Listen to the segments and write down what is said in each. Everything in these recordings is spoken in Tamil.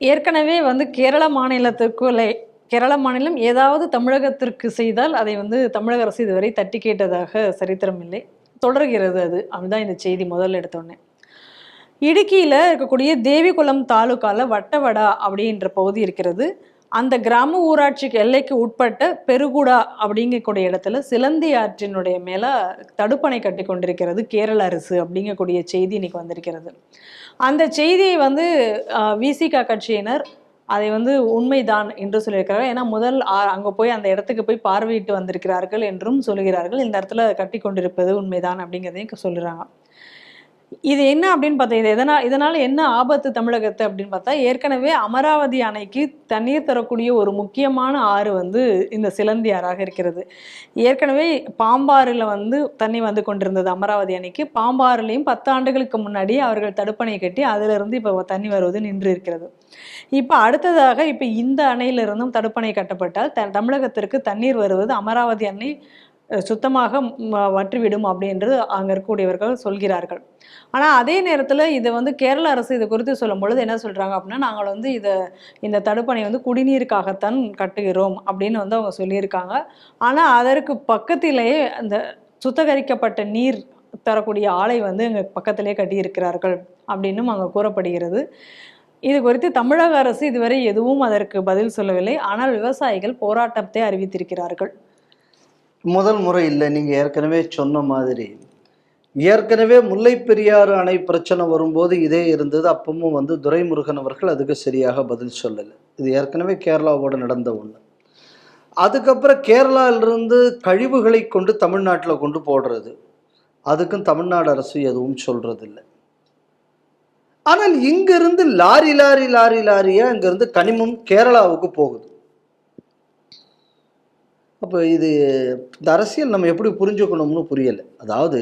ஏற்கனவே வந்து கேரள மாநிலத்துக்குள்ளே கேரள மாநிலம் ஏதாவது தமிழகத்திற்கு செய்தால் அதை வந்து தமிழக அரசு இதுவரை தட்டி கேட்டதாக சரித்திரம் இல்லை. தொடர்கிறது அது. அதுதான் இந்த செய்தி முதல்ல எடுத்தோடனே இடுக்கியில் இருக்கக்கூடிய தேவிகுளம் தாலுக்காவில் வட்டவடா அப்படின்ற பகுதி இருக்கிறது. அந்த கிராம ஊராட்சிக்கு எல்லைக்கு உட்பட்ட பெருகுடா அப்படிங்கக்கூடிய இடத்துல சிலந்தி ஆற்றினுடைய மேலே தடுப்பணை கட்டி கொண்டிருக்கிறது கேரள அரசு அப்படிங்கக்கூடிய செய்தி இன்னைக்கு வந்திருக்கிறது. அந்த செய்தியை வந்து விசிகா கட்சியினர் அதை வந்து உண்மைதான் என்று சொல்லியிருக்கிறார்கள். ஏன்னா முதல் அங்கே போய் அந்த இடத்துக்கு போய் பார்வையிட்டு வந்திருக்கிறார்கள் என்றும் சொல்லுகிறார்கள் இந்த இடத்துல கட்டி கொண்டிருப்பது உண்மைதான் அப்படிங்கிறதையும் சொல்லுறாங்க இது என்ன அப்படின்னு பார்த்தா இது எதனால் இதனால் என்ன ஆபத்து தமிழகத்தை அப்படின்னு பார்த்தா ஏற்கனவே அமராவதி அணைக்கு தண்ணீர் தரக்கூடிய ஒரு முக்கியமான ஆறு வந்து இந்த சிலந்தி ஆறாக இருக்கிறது. ஏற்கனவே பாம்பாறில் வந்து தண்ணி வந்து கொண்டிருந்தது அமராவதி அணைக்கு. பாம்பாறுலேயும் பத்து ஆண்டுகளுக்கு முன்னாடி அவர்கள் தடுப்பணை கட்டி அதிலிருந்து இப்போ தண்ணி வருவது நின்று இருக்கிறது. இப்போ அடுத்ததாக இப்போ இந்த அணையிலிருந்தும் தடுப்பணை கட்டப்பட்டால் த தமிழகத்திற்கு தண்ணீர் வருவது அமராவதி அணை சுத்தமாக வற்றிவிடும் அப்படின்றது அங்கே இருக்கக்கூடியவர்கள் சொல்கிறார்கள். ஆனால் அதே நேரத்தில் இதை வந்து கேரள அரசு இது குறித்து சொல்லும் பொழுது என்ன சொல்கிறாங்க அப்படின்னா நாங்கள் வந்து இதை இந்த தடுப்பணை வந்து குடிநீருக்காகத்தான் கட்டுகிறோம் அப்படின்னு வந்து அவங்க சொல்லியிருக்காங்க. ஆனால் அதற்கு பக்கத்திலேயே அந்த சுத்தகரிக்கப்பட்ட நீர் தரக்கூடிய ஆலை வந்து எங்கள் பக்கத்திலே கட்டியிருக்கிறார்கள் அப்படின்னும் அங்கே கூறப்படுகிறது. இது குறித்து தமிழக அரசு இதுவரை எதுவும் அதற்கு பதில் சொல்லவில்லை. ஆனால் விவசாயிகள் போராட்டத்தை அறிவித்திருக்கிறார்கள். முதல் முறை இல்லை நீங்கள் ஏற்கனவே சொன்ன மாதிரி. ஏற்கனவே முல்லை பெரியாறு அணை பிரச்சனை வரும்போது இதே இருந்தது அப்பவும் வந்து துரைமுருகன் அவர்கள் அதுக்கு சரியாக பதில் சொல்லலை. இது ஏற்கனவே கேரளாவோட நடந்த ஒன்று அதுக்கப்புறம் கேரளாவிலிருந்து கழிவுகளை கொண்டு தமிழ்நாட்டில் கொண்டு போடுறது. அதுக்கும் தமிழ்நாடு அரசு எதுவும் சொல்றதில்லை. ஆனால் இங்கிருந்து லாரி லாரி லாரி லாரியாக இங்கிருந்து கனிமம் கேரளாவுக்கு போகுது. அப்போ இது இந்த அரசியல் நம்ம எப்படி புரிஞ்சுக்கணும்னு புரியலை. அதாவது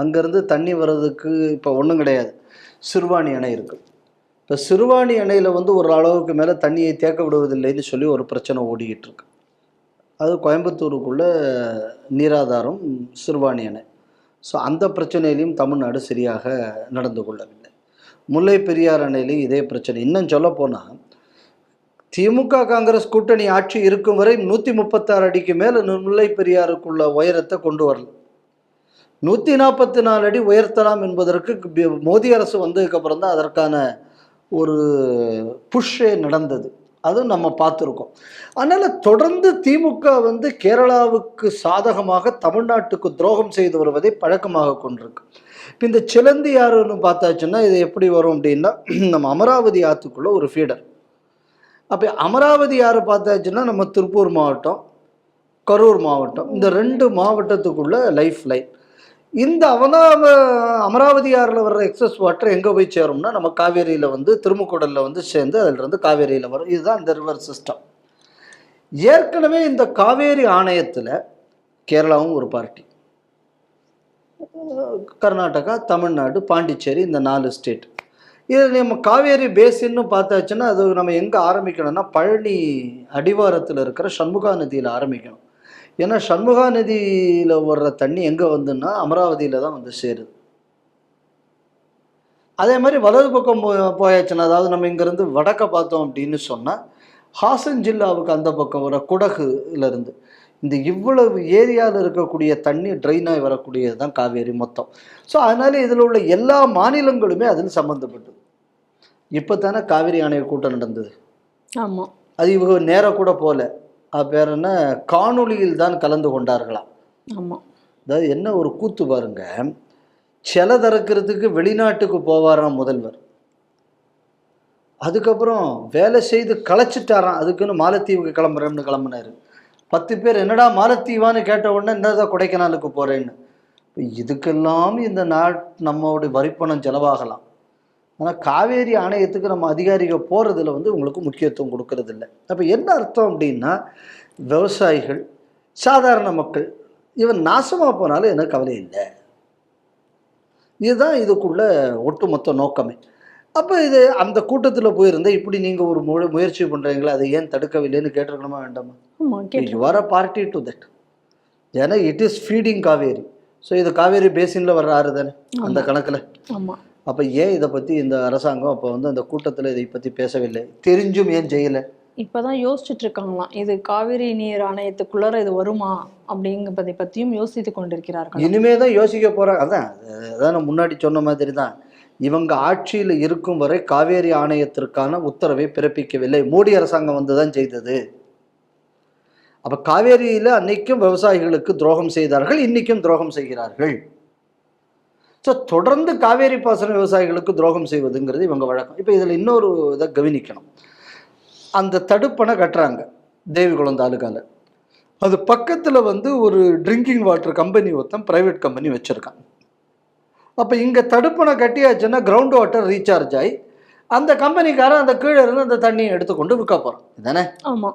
அங்கேருந்து தண்ணி வர்றதுக்கு இப்போ ஒன்றும் கிடையாது. சிறுவாணி அணை இருக்குது இப்போ சிறுவாணி அணையில் வந்து ஒரு அளவுக்கு மேலே தண்ணியை தேக்க விடுவதில்லைன்னு சொல்லி ஒரு பிரச்சனை ஓடிக்கிட்டு இருக்கு. அது கோயம்புத்தூருக்குள்ள நீராதாரம் சிறுவாணி அணை. ஸோ அந்த பிரச்சனையிலையும் தமிழ்நாடு சரியாக நடந்து கொள்ளவில்லை. முல்லை பெரியார் அணையிலையும் இதே பிரச்சனை. இன்னும் சொல்ல போனால் திமுக காங்கிரஸ் கூட்டணி ஆட்சி இருக்கும் வரை நூற்றி முப்பத்தாறு அடிக்கு மேலே முல்லை பெரியாருக்குள்ள உயரத்தை கொண்டு வரல. நூற்றி நாற்பத்தி நாலு அடி உயர்த்தலாம் என்பதற்கு பி- மோடி அரசு வந்ததுக்கப்புறம் தான் அதற்கான ஒரு புஷ்ஷே நடந்தது. அதுவும் நம்ம பார்த்துருக்கோம். அதனால் தொடர்ந்து திமுக வந்து கேரளாவுக்கு சாதகமாக தமிழ்நாட்டுக்கு துரோகம் செய்து வருவதை பழக்கமாக கொண்டிருக்கு. இப்போ இந்த சிலந்தி யாருன்னு பார்த்தாச்சுன்னா இது எப்படி வரும் அப்படின்னா நம்ம அமராவதி ஆற்றுக்குள்ள ஒரு ஃபீடர் அப்போ அமராவதி யாரை பார்த்தாச்சுன்னா நம்ம திருப்பூர் மாவட்டம் கரூர் மாவட்டம். இந்த ரெண்டு மாவட்டத்துக்குள்ள லைஃப் லைன் இந்த அவனாவ அமராவதி ஆறில் வர்ற எக்ஸஸ் வாட்டர் எங்கே போய் சேரும்னா நம்ம காவேரியில் வந்து திருமுக்கூடலில் வந்து சேர்ந்து அதிலிருந்து காவேரியில் வரும். இதுதான் இந்த ரிவர் சிஸ்டம் ஏற்கனவே இந்த காவேரி ஆணையத்தில் கேரளாவும் ஒரு பார்ட்டி கர்நாடகா தமிழ்நாடு பாண்டிச்சேரி இந்த நாலு ஸ்டேட் இது நம்ம காவேரி பேசின்னு பார்த்தாச்சுன்னா அது நம்ம எங்கே ஆரம்பிக்கணும்னா பழனி அடிவாரத்தில் இருக்கிற சண்முகா நதியில் ஆரம்பிக்கணும். ஏன்னா சண்முகா நதியில் வர்ற தண்ணி எங்கே வந்துன்னா அமராவதியில் தான் வந்து சேருது. அதே மாதிரி வலது பக்கம் போ போயாச்சுன்னா அதாவது நம்ம இங்கேருந்து வடக்க பார்த்தோம் அப்படின்னு சொன்னால் ஹாசன் ஜில்லாவுக்கு அந்த பக்கம் வர குடகுலேருந்து இந்த இவ்வளவு ஏரியாவில் இருக்கக்கூடிய தண்ணி ட்ரைன் ஆகி வரக்கூடியது தான் காவேரி மொத்தம். ஸோ அதனால இதில் உள்ள எல்லா மாநிலங்களுமே அதில் சம்மந்தப்பட்டது இப்போ தானே காவிரி ஆணைய கூட்டம் நடந்தது. ஆமாம் அது இவங்க நேராக கூட போகல அது பேர் என்ன? காணொளியில் தான் கலந்து கொண்டார்களாம். ஆமாம் அதாவது என்ன ஒரு கூத்து பாருங்க. சிலை திறக்கிறதுக்கு வெளிநாட்டுக்கு போவாராம் முதல்வர். அதுக்கப்புறம் வேலை செய்து களைச்சிட்டாராம். அதுக்குன்னு மாலத்தீவுக்கு கிளம்புறேன்னு கிளம்புனாரு. பத்து பேர் என்னடா மாலத்தீவான்னு கேட்ட உடனே என்னதான் கொடைக்கானலுக்கு போகிறேன்னு இதுக்கெல்லாம் இந்த நாட் நம்மளுடைய வரிப்பணம் செலவாகலாம். ஆனால் காவேரி ஆணையத்துக்கு நம்ம அதிகாரிகள் போகிறதுல வந்து உங்களுக்கு முக்கியத்துவம் கொடுக்கறதில்ல. அப்போ என்ன அர்த்தம் அப்படின்னா விவசாயிகள் சாதாரண மக்கள் இவன் நாசமாக போனாலும் எனக்கு கவலை இல்லை. இதுதான் இதுக்குள்ள ஒட்டுமொத்த நோக்கமே. அப்போ இது அந்த கூட்டத்தில் போயிருந்தா இப்படி நீங்கள் ஒரு மு முயற்சி பண்ணுறீங்களா அதை ஏன் தடுக்கவில்லைன்னு கேட்டிருக்கணுமா வேண்டாமா? You are a party to that ஏன்னா it is feeding Kaveri. So இது காவேரி பேசினில் வர்ற ஆறு தானே அந்த கணக்கில். ஆமாம் அப்போ ஏன் இதை பற்றி இந்த அரசாங்கம் அப்போ வந்து அந்த கூட்டத்தில் இதை பற்றி பேசவில்லை? தெரிஞ்சும் ஏன் செய்யலை? இப்பதான் யோசிச்சுட்டு இருக்காங்களாம். இது காவிரி நீர் ஆணையத்துக்குள்ளார இது வருமா? அப்படிங்கிறதை பத்தியும் யோசித்து கொண்டிருக்கிறார்கள். இனிமே தான் யோசிக்க போகிறாங்க அதான் அதான் நான் முன்னாடி சொன்ன மாதிரி தான் இவங்க ஆட்சியில் இருக்கும் வரை காவேரி ஆணையத்திற்கான உத்தரவை பிறப்பிக்கவில்லை. மோடி அரசாங்கம் வந்து தான் செய்தது. அப்போ காவேரியில் அன்னைக்கும் விவசாயிகளுக்கு துரோகம் செய்தார்கள் இன்னைக்கும் துரோகம் செய்கிறார்கள். ஸோ தொடர்ந்து காவேரி பாசன விவசாயிகளுக்கு துரோகம் செய்வதுங்கிறது இவங்க வழக்கம். இப்போ இதில் இன்னொரு இதை கவனிக்கணும். அந்த தடுப்பணை கட்டுறாங்க தேவிகுளம் தாலுக்கால அது பக்கத்தில் வந்து ஒரு ட்ரிங்கிங் வாட்டர் கம்பெனி ஒருத்தன் ப்ரைவேட் கம்பெனி வச்சுருக்கான். அப்போ இங்கே தடுப்பணை கட்டியாச்சுன்னா கிரவுண்ட் வாட்டர் ரீசார்ஜ் ஆகி அந்த கம்பெனிக்காரன் அந்த கீழே இருந்து அந்த தண்ணியை எடுத்துக்கொண்டு விற்க போகிறான் இதானே? ஆமா.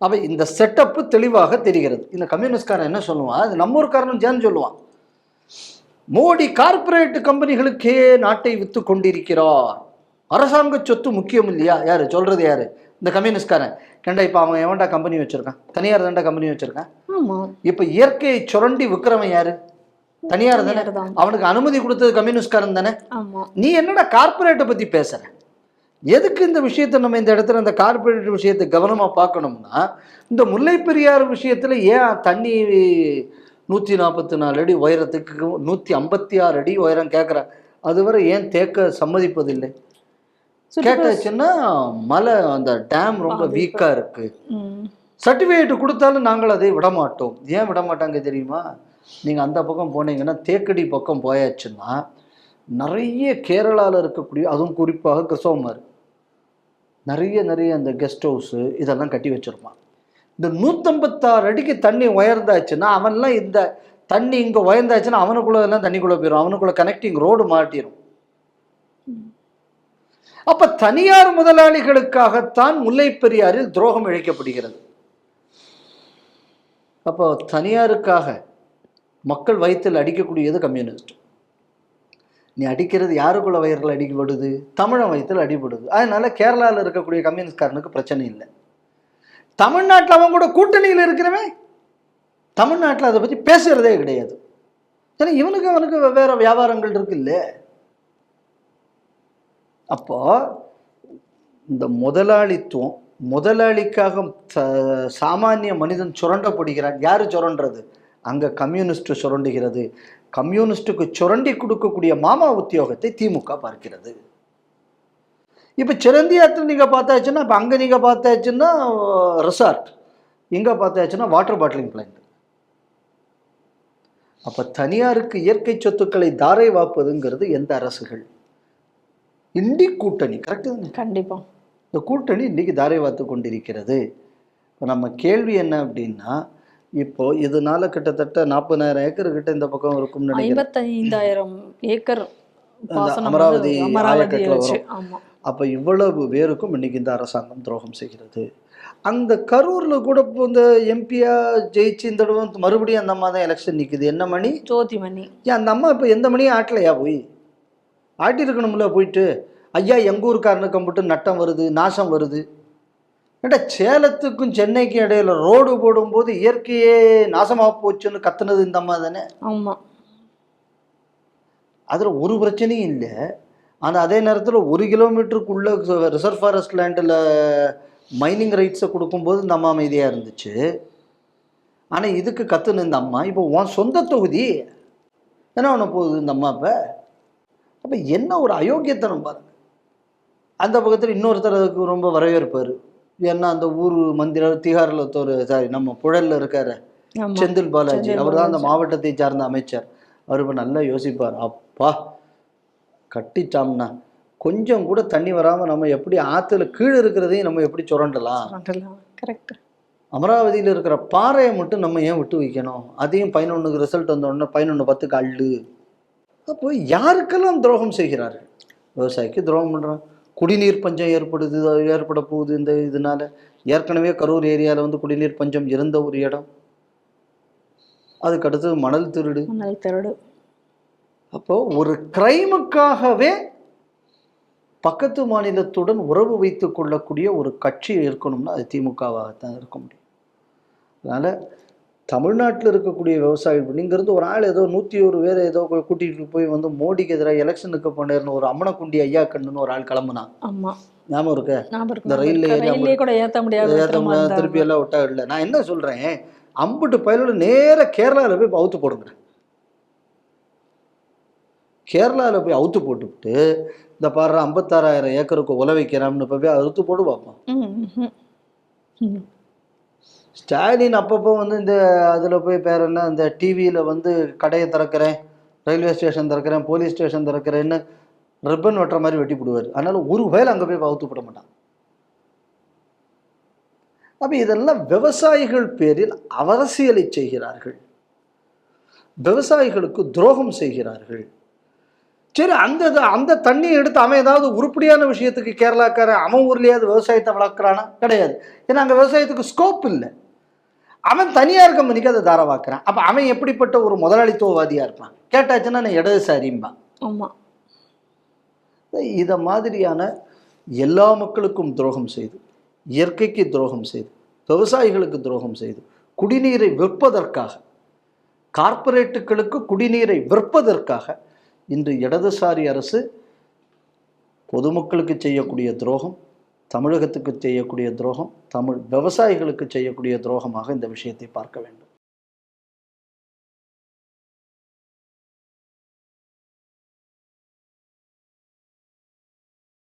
அப்போ இந்த செட்டப்பு தெளிவாக தெரிகிறது. இந்த கம்யூனிஸ்ட்காரன் என்ன சொல்லுவான்? அது நம்ம ஊர்க்காரனும் சேர்ந்து சொல்லுவான். மோடி கார்ப்பரேட் கம்பெனிகளுக்கே நாட்டை விற்று கொண்டிருக்கிறார். அரசாங்க சொத்து முக்கியம் இல்லையா? யாரு? சொல்றது யாரு? இந்த கம்யூனிஸ்ட்காரன். கேண்டா இப்போ அவன் எவன்டா கம்பெனி வச்சிருக்கான்? தனியார் தான்டா கம்பெனி வச்சிருக்கான்? இப்போ இயற்கையை சுரண்டி விற்கிறவன் யாரு? தனியார் தானே. அவனுக்கு அனுமதி கொடுத்தது கம்யூனிஸ்ட்காரன் தானே? நீ என்னடா கார்ப்பரேட்டை பத்தி பேசுற? எதுக்கு இந்த விஷயத்தை நம்ம இந்த இடத்துல இந்த கார்ப்பரேட் விஷயத்தை கவனமா பார்க்கணும்னா இந்த முல்லை பெரியார் விஷயத்துல ஏன் தண்ணி நூற்றி நாற்பத்தி நாலு அடி உயரத்துக்கு நூற்றி ஐம்பத்தி ஆறு அடி உயரம் கேட்குறேன் அதுவரை ஏன் தேக்க சம்மதிப்பதில்லை? கேட்டாச்சுன்னா மலை அந்த டேம் ரொம்ப பாதிப்பு. வீக்கா இருக்கு. ம். சர்டிஃபிகேட் கொடுத்தாலும் நாங்கள் அதை விட மாட்டோம் ஏன் விட மாட்டாங்க தெரியுமா? நீங்கள் அந்த பக்கம் போனீங்கன்னா தேக்கடி பக்கம் போயாச்சுன்னா நிறைய கேரளாவில் இருக்கக்கூடிய அதுவும் குறிப்பாக கிறிஸ்தவமார் நிறைய நிறைய அந்த கெஸ்ட் ஹவுஸு இதெல்லாம் கட்டி வச்சிருப்பான் இந்த நூற்றம்பத்தாறு அடிக்கு தண்ணி உயர்ந்தாச்சுன்னா அவன்லாம் இந்த தண்ணி இங்கே உயர்ந்தாச்சுன்னா அவனுக்குள்ள எல்லாம் தண்ணிக்குள்ளே போயிடும் அவனுக்குள்ளே கனெக்டிங் ரோடு மாட்டிடும் அப்போ தனியார் முதலாளிகளுக்காகத்தான் முல்லை துரோகம் இழைக்கப்படுகிறது. அப்போ தனியாருக்காக மக்கள் வயிற்றில் அடிக்கக்கூடியது கம்யூனிஸ்ட் நீ அடிக்கிறது யாருக்குள்ள வயிறில் அடிக்கப்படுது தமிழன் வயிற்றில் அடிபடுது. அதனால கேரளாவில் இருக்கக்கூடிய கம்யூனிஸ்ட்காரனுக்கு பிரச்சனை இல்லை. தமிழ்நாட்டில் அவன் கூட கூட்டணியில் இருக்கிறவன் தமிழ்நாட்டில் அதை பற்றி பேசுறதே கிடையாது. ஏன்னா இவனுக்கு அவனுக்கு வெவ்வேறு வியாபாரங்கள் இருக்குல்ல. அப்போ இந்த முதலாளித்துவம் முதலாளிக்காக ச- சாமானிய மனிதன் சுரண்டப்படுகிறான். யார் சுரண்டுறது? அங்கே கம்யூனிஸ்ட் சுரண்டுகிறது. கம்யூனிஸ்ட்டுக்கு சுரண்டி கொடுக்கக்கூடிய மாமா உத்தியோகத்தை திமுக பார்க்கிறது. இப்போ சிறந்தியாத்தில் நீங்கள் பார்த்தாச்சுன்னா இப்போ அங்கே நீங்கள் பார்த்தாச்சுன்னா ரிசார்ட் இங்கே பார்த்தாச்சுன்னா வாட்டர் பாட்டிலிங் பிளான்ட் அப்போ தனியாருக்கு இயற்கை சொத்துக்களை தாரை வாப்பதுங்கிறது எந்த அரசுகள்? இண்டி கூட்டணி கரெக்டு தானே? கண்டிப்பா. இந்த கூட்டணி இன்னைக்கு தாரை வாத்து கொண்டிருக்கிறது. இப்போ நம்ம கேள்வி என்ன அப்படின்னா இப்போ இதனால கிட்டத்தட்ட நாற்பதாயிரம் ஏக்கர் கிட்ட இந்த பக்கம் இருக்கும்னு நினைக்கிறேன். ஐம்பத்தைந்தாயிரம் ஏக்கர் அமராவதி வச்சு வரும். அப்போ இவ்வளவு பேருக்கும் இன்னைக்கு இந்த அரசாங்கம் துரோகம் செய்கிறது. அந்த கரூரில் கூட இப்போ இந்த எம்பியா ஜெயிச்சு இந்த தடவை மறுபடியும் அந்த அம்மா தான் எலெக்ஷன் நிற்குது என்ன மணி? ஜோதிமணி. ஏன் அந்த அம்மா இப்போ எந்த மணியும் ஆட்டலையா போய்? ஆட்டியிருக்கணும்ல போயிட்டு. ஐயா எங்கள் ஊருக்காரனுக்கு கம்பிட்டு நட்டம் வருது நாசம் வருது. ஏண்டா சேலத்துக்கும் சென்னைக்கும் இடையில ரோடு போடும்போது இயற்கையே நாசமாக போச்சுன்னு கத்துனது இந்த அம்மா தானே? ஆமா. அதில் ஒரு பிரச்சனையும் இல்லை. ஆனால் அதே நேரத்தில் ஒரு கிலோமீட்டருக்குள்ள ரிசர்வ் ஃபாரஸ்ட் லேண்டில் மைனிங் ரைட்ஸை கொடுக்கும்போது இந்த அம்மா அமைதியாக இருந்துச்சு. ஆனால் இதுக்கு கத்துன இந்த அம்மா இப்போ உன் சொந்த தொகுதி என்ன பண்ண போகுது இந்த அம்மா இப்போ? அப்போ என்ன ஒரு அயோக்கியத்தனம் பாருங்க. அந்த பக்கத்தில் இன்னொருத்தர் அதுக்கு ரொம்ப வரவேற்பார் ஏன்னா அந்த ஊர் மந்திரம் திகாரில் ஒருத்தர் சாரி நம்ம புழலில் இருக்காரு செந்தில் பாலாஜி. அவர் தான் அந்த. மாவட்டத்தை சார்ந்த அமைச்சர். அவர் இப்போ நல்லா யோசிப்பார். அப்பா கட்டிட்டோம்னா கொஞ்சம் கூட தண்ணி வராமல் நம்ம எப்படி ஆற்றுல கீழே இருக்கிறதையும் நம்ம எப்படி சுரண்டலாம்? கரெக்ட் அமராவதியில் இருக்கிற பாறையை மட்டும் நம்ம ஏன் விட்டு வைக்கணும்? அதையும் பதினொன்றுக்கு ரிசல்ட் வந்தோடனே பதினொன்று பத்துக்கு அள்ளு. அப்போ யாருக்கெல்லாம் துரோகம் செய்கிறார்கள்? விவசாயிக்கு துரோகம் பண்ணுறான் குடிநீர் பஞ்சம் ஏற்படுது ஏற்பட போகுது இந்த இதனால. ஏற்கனவே கரூர் ஏரியாவில் வந்து குடிநீர் பஞ்சம் இருந்த ஒரு இடம். அதுக்கு அடுத்தது மணல் திருடு. மணல் திருடு. அப்போ ஒரு கிரைமுக்காகவே பக்கத்து மாநிலத்துடன் உறவு வைத்துக் கொள்ளக்கூடிய ஒரு கட்சி இருக்கணும்னா அது திமுகவாகத்தான் இருக்க முடியும். அதனால தமிழ்நாட்டில் இருக்கக்கூடிய விவசாயிகள் நீங்கிறது ஒரு ஆள் ஏதோ நூற்றி ஒரு பேர் ஏதோ கூட்டிகிட்டு போய் வந்து மோடிக்கு எதிராக எலெக்ஷனுக்கு போனேர்னு ஒரு அம்மனக்குண்டி ஐயா கண்ணுன்னு ஒரு ஆள் கிளம்புனான் ஆமா. ஞாபகம் இருக்க? இந்த. ஏறி ரயில்லே கூட ஏத்த முடியாது திருப்பி எல்லாம் விட்டா இல்லை. நான் என்ன சொல்கிறேன் அம்புட்டு பயிலோட நேராக கேரளாவில் போய் அவுத்து போடுங்க கேரளாவில் போய் அவுத்து போட்டுவிட்டு இந்த பாரு ஐம்பத்தாறாயிரம் ஏக்கருக்கு உல வைக்கிறான்னு போய் அறுத்து போட்டு பார்ப்போம். ஸ்டாலின் அப்பப்போ வந்து இந்த அதில் போய் பேர் என்ன இந்த டிவியில் வந்து கடையை திறக்கிறேன் ரயில்வே ஸ்டேஷன் திறக்கிறேன் போலீஸ் ஸ்டேஷன் திறக்கிறேன்னு ரிப்பன் வெட்டுற மாதிரி வெட்டி போடுவார். அதனால ஒரு வயல் அங்கே போய் அவுத்து போட மாட்டான். அப்போ இதெல்லாம் விவசாயிகள் பேரில் அரசியலை செய்கிறார்கள். விவசாயிகளுக்கு துரோகம் செய்கிறார்கள். சரி அந்த அந்த தண்ணியை எடுத்து அவன் ஏதாவது உருப்படியான விஷயத்துக்கு கேரளாக்காரன் அவன் ஊர்லயாவது விவசாயத்தை வளர்க்குறானா? கிடையாது. ஏன்னா அங்கே விவசாயத்துக்கு ஸ்கோப் இல்லை. அவன் தனியார் கம்பெனிக்கு அதை தாரவாக்குறான் அப்போ அவன் எப்படிப்பட்ட ஒரு முதலாளித்துவவாதியாக இருப்பான்? கேட்டாச்சுன்னா நான் இடதுசாரிம்பான் ஆமா. இதை மாதிரியான எல்லா மக்களுக்கும் துரோகம் செய்து இயற்கைக்கு துரோகம் செய்து விவசாயிகளுக்கு துரோகம் செய்து குடிநீரை விற்பதற்காக கார்ப்பரேட்டுகளுக்கு குடிநீரை விற்பதற்காக இன்று இடதுசாரி அரசு பொதுமக்களுக்கு செய்யக்கூடிய துரோகம் தமிழகத்துக்கு செய்யக்கூடிய துரோகம் தமிழ் விவசாயிகளுக்கு செய்யக்கூடிய துரோகமாக இந்த விஷயத்தை பார்க்க வேண்டும்.